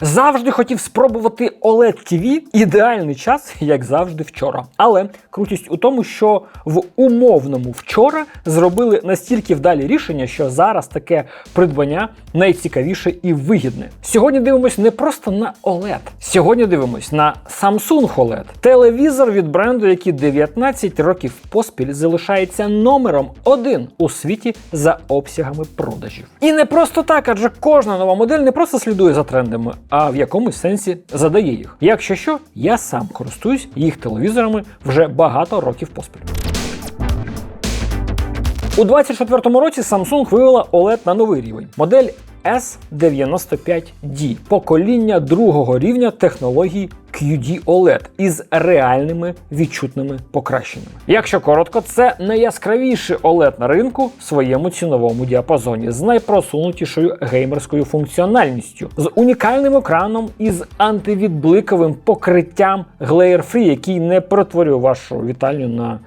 Завжди хотів спробувати OLED TV. Ідеальний час, як завжди, вчора. Але крутість у тому, що в умовному вчора зробили настільки вдалі рішення, що зараз таке придбання найцікавіше і вигідне. Сьогодні дивимось не просто на OLED. Сьогодні дивимось на Samsung OLED. Телевізор від бренду, який 19 років поспіль залишається номером один у світі за обсягами продажів. І не просто так, адже кожна нова модель не просто слідує за трендами, а в якомусь сенсі задає їх. Якщо що, я сам користуюсь їх телевізорами вже багато років поспіль. У 24-му році Samsung вивела OLED на новий рівень. Модель S95D покоління другого рівня технологій QD OLED із реальними відчутними покращеннями. Якщо коротко, це найяскравіший OLED на ринку в своєму ціновому діапазоні з найпросунутішою геймерською функціональністю, з унікальним екраном із антивідбликовим покриттям Glare Free, який не перетворює вашу вітальню на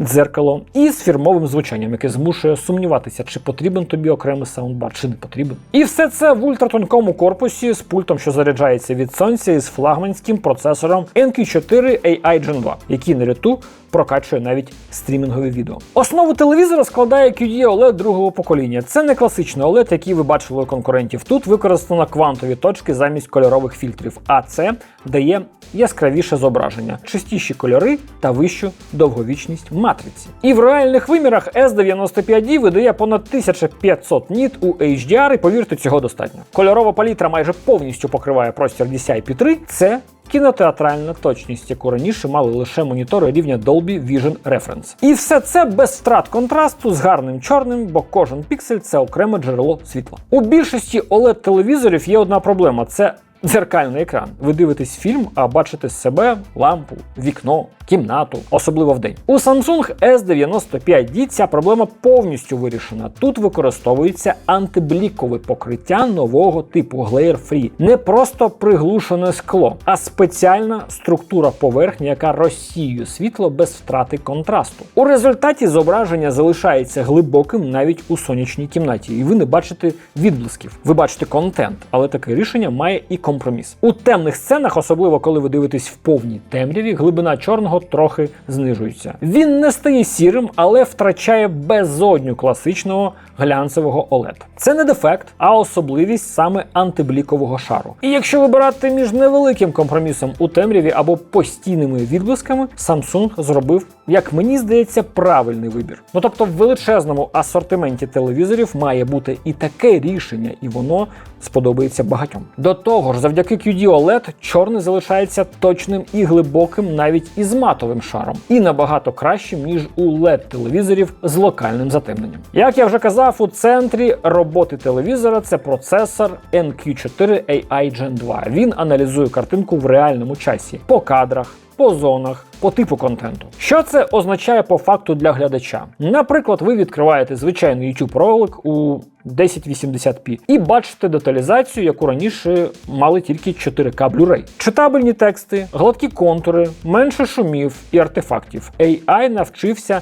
дзеркало і з фірмовим звучанням, яке змушує сумніватися, чи потрібен тобі окремий саундбар, чи не потрібен. І все це в ультратонкому корпусі з пультом, що заряджається від сонця, і з флагманським процесором NQ4 AI Gen 2, який на літу прокачує навіть стрімінгові відео. Основу телевізора складає QD OLED другого покоління. Це не класичний OLED, який ви бачили у конкурентів. Тут використано квантові точки замість кольорових фільтрів, а це дає яскравіше зображення, чистіші кольори та вищу довговічність матриці. І в реальних вимірах S95D видає понад 1500 ніт у HDR, і повірте, цього достатньо. Кольорова палітра майже повністю покриває простір DCI-P3. Це кінотеатральна точність, яку раніше мали лише монітори рівня Dolby Vision Reference. І все це без втрат контрасту з гарним чорним, бо кожен піксель це окреме джерело світла. У більшості oled телевізорів є одна проблема: це дзеркальний екран. Ви дивитесь фільм, а бачите себе, лампу, вікно, кімнату, особливо вдень. У Samsung S95D ця проблема повністю вирішена. Тут використовується антиблікове покриття нового типу Glare Free. Не просто приглушене скло, а спеціальна структура поверхні, яка розсіює світло без втрати контрасту. У результаті зображення залишається глибоким навіть у сонячній кімнаті, і ви не бачите відблисків. Ви бачите контент, але таке рішення має і компроміс. У темних сценах, особливо коли ви дивитесь в повній темряві, глибина чорного трохи знижується. Він не стає сірим, але втрачає безодню класичного глянцевого OLED. Це не дефект, а особливість саме антиблікового шару. І якщо вибирати між невеликим компромісом у темряві або постійними відблисками, Samsung зробив, як мені здається, правильний вибір. Ну тобто, в величезному асортименті телевізорів має бути і таке рішення, і воно сподобається багатьом. До того ж, завдяки QD OLED чорний залишається точним і глибоким навіть із матовим шаром, і набагато кращим, ніж у LED телевізорів з локальним затемненням. Як я вже казав, у центрі роботи телевізора це процесор NQ4 AI Gen 2. Він аналізує картинку в реальному часі по кадрах. По зонах, по типу контенту. Що це означає по факту для глядача? Наприклад, ви відкриваєте звичайний YouTube ролик у 1080p і бачите деталізацію, яку раніше мали тільки 4К Blu-ray. Читабельні тексти, гладкі контури, менше шумів і артефактів. AI навчився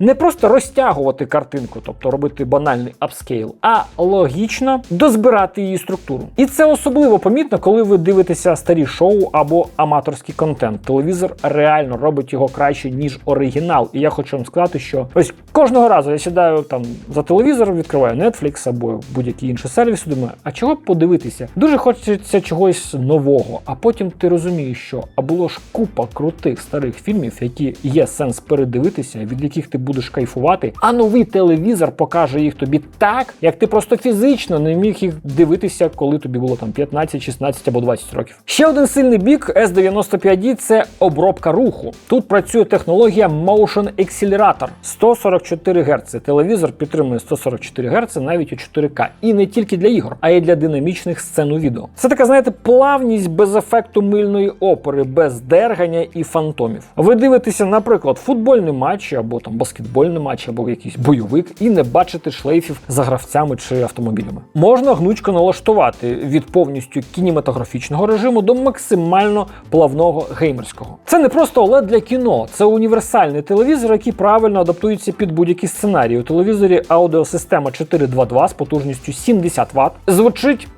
не просто розтягувати картинку, тобто робити банальний апскейл, а логічно дозбирати її структуру. І це особливо помітно, коли ви дивитеся старі шоу або аматорський контент. Телевізор реально робить його краще, ніж оригінал. І я хочу вам сказати, що ось кожного разу я сідаю там за телевізором, відкриваю Netflix або будь-який інший сервіс, і думаю, а чого б подивитися? Дуже хочеться чогось нового, а потім ти розумієш, що а було ж купа крутих старих фільмів, які є сенс передивитися, від яких ти будеш кайфувати, а новий телевізор покаже їх тобі так, як ти просто фізично не міг їх дивитися, коли тобі було там 15, 16 або 20 років. Ще один сильний бік S95D це обробка руху. Тут працює технологія Motion Accelerator 144 Гц. Телевізор підтримує 144 Гц навіть у 4К. І не тільки для ігор, а й для динамічних сцен у відео. Це така, знаєте, плавність без ефекту мильної опери, без дергання і фантомів. Ви дивитеся, наприклад, футбольний матч або там баскетбольний матч, або якийсь бойовик, і не бачите шлейфів за гравцями чи автомобілями. Можна гнучко налаштувати від повністю кінематографічного режиму до максимально плавного геймерського. Це не просто OLED для кіно, це універсальний телевізор, який правильно адаптується під будь-які сценарії. У телевізорі аудіосистема 422 з потужністю 70 Вт звучить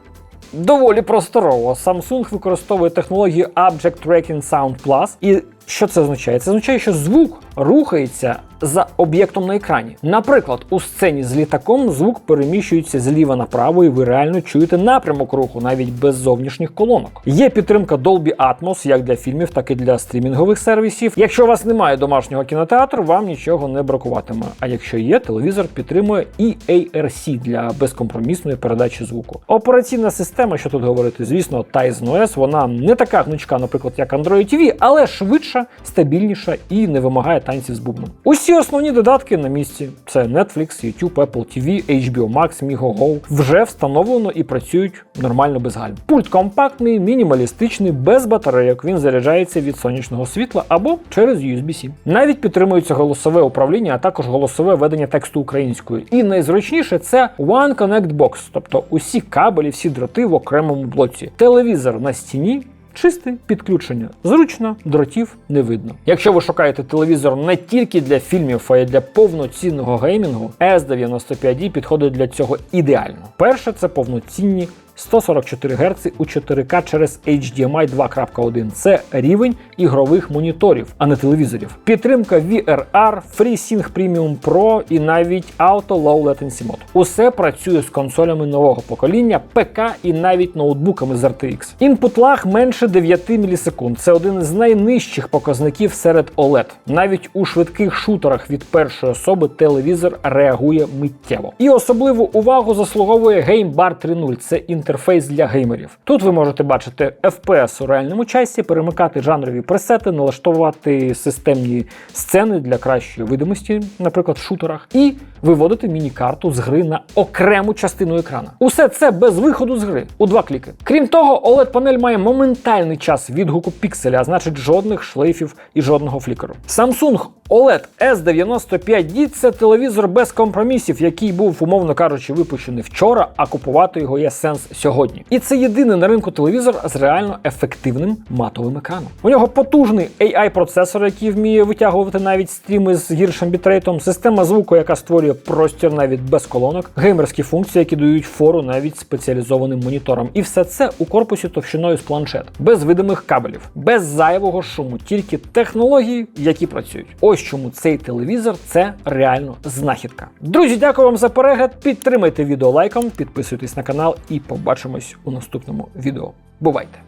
доволі просторово. Samsung використовує технологію Object Tracking Sound Plus. І що це означає? Це означає, що звук рухається за об'єктом на екрані. Наприклад, у сцені з літаком звук переміщується зліва направо, і ви реально чуєте напрямок руху, навіть без зовнішніх колонок. Є підтримка Dolby Atmos як для фільмів, так і для стрімінгових сервісів. Якщо у вас немає домашнього кінотеатру, вам нічого не бракуватиме. А якщо є, телевізор підтримує і ARC для безкомпромісної передачі звуку. Операційна система, що тут говорити, звісно, Tizen OS, вона не така гнучка, наприклад, як Android TV, але швидша, стабільніша і не вимагає танців з бубном. Усі основні додатки на місці: це Netflix, YouTube, Apple TV, HBO Max, Migo Go вже встановлено і працюють нормально без гальм. Пульт компактний, мінімалістичний, без батарейок. Він заряджається від сонячного світла або через USB-C. Навіть підтримується голосове управління, а також голосове ведення тексту українською. І найзручніше це One Connect Box, тобто усі кабелі, всі дроти в окремому блоці. Телевізор на стіні. Чисте підключення. Зручно, дротів не видно. Якщо ви шукаєте телевізор не тільки для фільмів, а й для повноцінного геймінгу, S95D підходить для цього ідеально. Перше, це повноцінні 144 Гц у 4К через HDMI 2.1. Це рівень ігрових моніторів, а не телевізорів. Підтримка VRR, FreeSync Premium Pro і навіть Auto Low Latency Mode. Усе працює з консолями нового покоління, ПК і навіть ноутбуками з RTX. Інпут лаг менше 9 мілісекунд. Це один з найнижчих показників серед OLED. Навіть у швидких шутерах від першої особи телевізор реагує миттєво. І особливу увагу заслуговує Game Bar 3.0. Це інтерфейс для геймерів. Тут ви можете бачити FPS у реальному часі, перемикати жанрові пресети, налаштовувати системні сцени для кращої видимості, наприклад, в шутерах, і виводити міні-карту з гри на окрему частину екрана. Усе це без виходу з гри у два кліки. Крім того, OLED-панель має моментальний час відгуку пікселя, а значить жодних шлейфів і жодного флікеру. Samsung OLED S95D це телевізор без компромісів, який був, умовно кажучи, випущений вчора, а купувати його є сенс сьогодні. І це єдиний на ринку телевізор з реально ефективним матовим екраном. У нього потужний AI-процесор, який вміє витягувати навіть стріми з гіршим бітрейтом, система звуку, яка створює простір навіть без колонок, геймерські функції, які дають фору навіть спеціалізованим моніторам. І все це у корпусі товщиною з планшет, без видимих кабелів, без зайвого шуму, тільки технології, які працюють. Ось чому цей телевізор це реально знахідка. Друзі, дякую вам за перегляд. Підтримайте відео лайком, підписуйтесь на канал і побачимось у наступному відео. Бувайте!